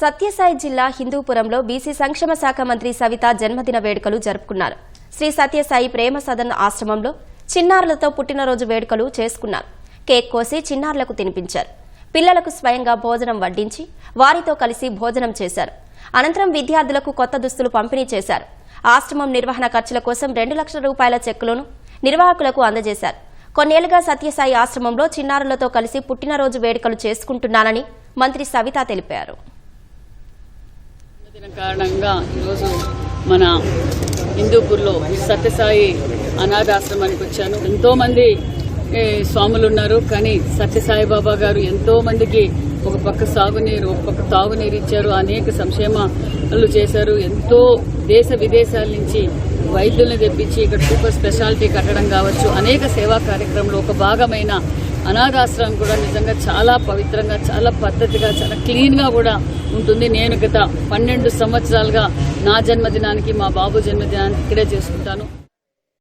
సత్యసాయి జిల్లా హిందూపురంలో బీసీ సంక్షేమ శాఖ మంత్రి సవిత జన్మదిన వేడుకలు జరుపుకున్నారు. శ్రీ సత్యసాయి ప్రేమ సదన్ ఆశ్రమంలో చిన్నారులతో పుట్టినరోజు వేడుకలు చేసుకున్నారు. కేక్ కోసి చిన్నారులకు తినిపించారు. పిల్లలకు స్వయంగా భోజనం వడ్డించి వారితో కలిసి భోజనం చేశారు. అనంతరం విద్యార్థులకు కొత్త దుస్తులు పంపిణీ చేశారు. ఆశ్రమం నిర్వహణ ఖర్చుల కోసం రెండు లక్షల రూపాయల చెక్కులను నిర్వాహకులకు అందజేశారు. కొన్నేళ్ళుగా సత్యసాయి ఆశ్రమంలో చిన్నారులతో కలిసి పుట్టినరోజు వేడుకలు చేసుకుంటున్నానని మంత్రి సవిత తెలిపారు. దిన కారణంగా ఈరోజు మన హిందూపూర్లో సత్యసాయి అనాథాశ్రమానికి వచ్చాను. ఎంతో మంది స్వాములు ఉన్నారు కానీ సత్యసాయి బాబా గారు ఎంతో మందికి ఒక పక్క సాగునీరు ఒక పక్క తాగునీరు ఇచ్చారు అనేక సంక్షేమాలు చేశారు. ఎంతో దేశ విదేశాల నుంచి వైద్యుల్ని తెప్పించి ఇక్కడ సూపర్ స్పెషాలిటీ కట్టడం కావచ్చు అనేక సేవా కార్యక్రమంలో ఒక భాగమైన అనాథాశ్రమం కూడా నిజంగా చాలా పవిత్రంగా చాలా పద్ధతిగా చాలా క్లీన్గా కూడా ఉంటుంది. నేను గత పన్నెండు సంవత్సరాలుగా నా జన్మదినానికి మా బాబు జన్మదినానికి ఇక్కడే చేసుకుంటాను.